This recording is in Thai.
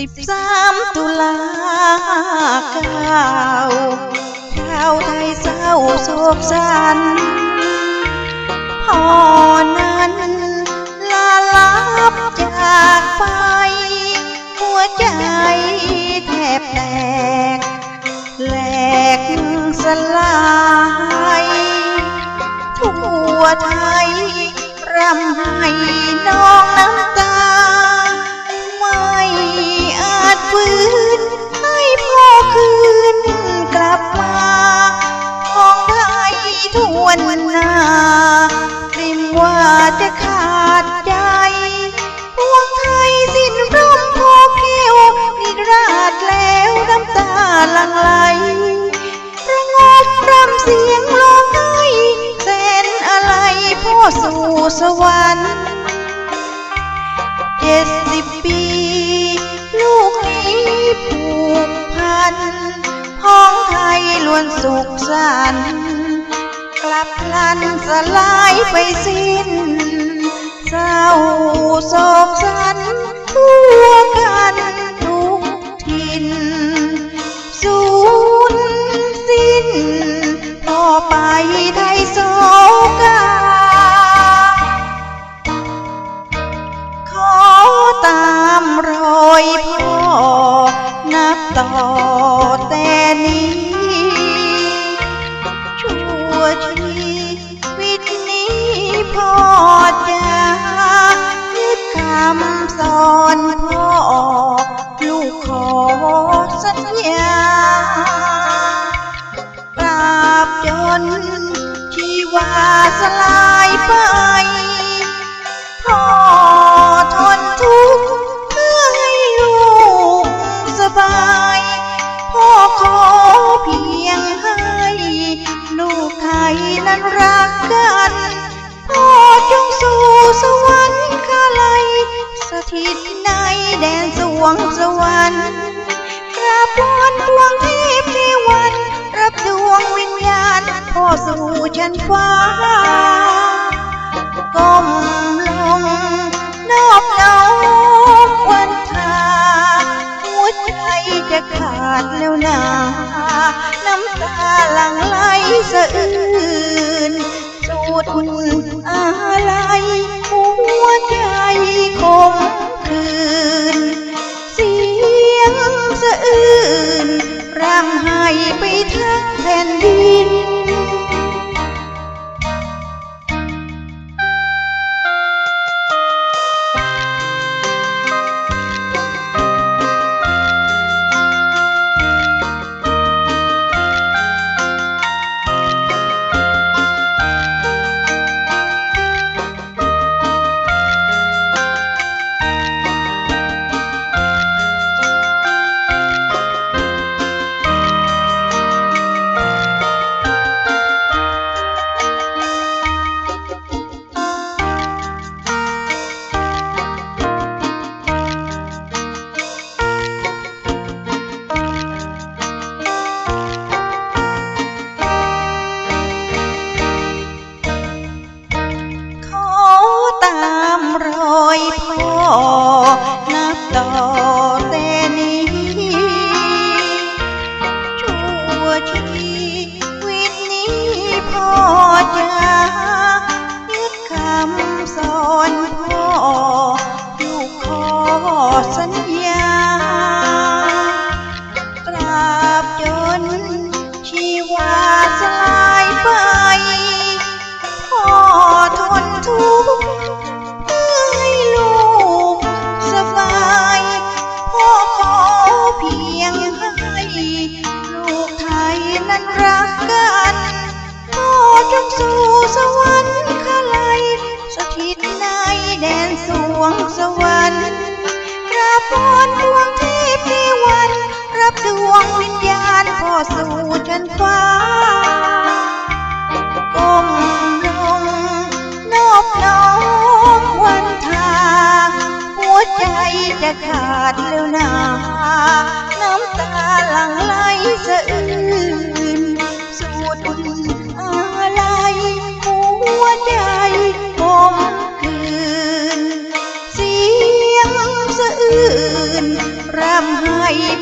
สิบสามตุลาเก้าชาวไทยเศร้าโศกสันพอนั้นลาลับจากไป หัวใจแทบแตก แหลกสลายทั่วไทยรำไห้น้องน้ำ วนหน้าริมว่าจะขาดใจพวงไทยสิ้นร่มโพเขียวนิราชแล้วน้ำตาลังไหลระงมรำเสียงร้องไห้แสนอะไรพ่อสู่สวรรค์เจ็ดสิบปี ลูกนี้ผูกพันพ้องไทยล้วนสุขสันต์ กลับพลันสลายไปสิ้นเศร้าโศกสัน ไปพ่อทนทุกข์เพื่อให้ลูกสบาย พ่อขอเพียงให้ลูกไทยนั้นรักกัน พ่อจงสู่สวรรค์คาไลยสถิตในแดนสวงสวรรค์กราบวอนดวงเทพเทวันรับดวงวิญญาณพ่อสู่ชั้นฟ้า ก้มลงนอบน้อมวันทาหัวใจจะขาดแล้วนาน้ำตาหลั่งไหลสะอื้ อยพ่อนับต่อ สวรรค์กราบวอนดวงเทพเทวัน รับดวงวิญญาณพ่อสู่ชั้นฟ้าก้มลงนอบน้อมวันทาหัวใจจะขาดแล้วนาน้ำตาหลั่งไหลสะอื้น น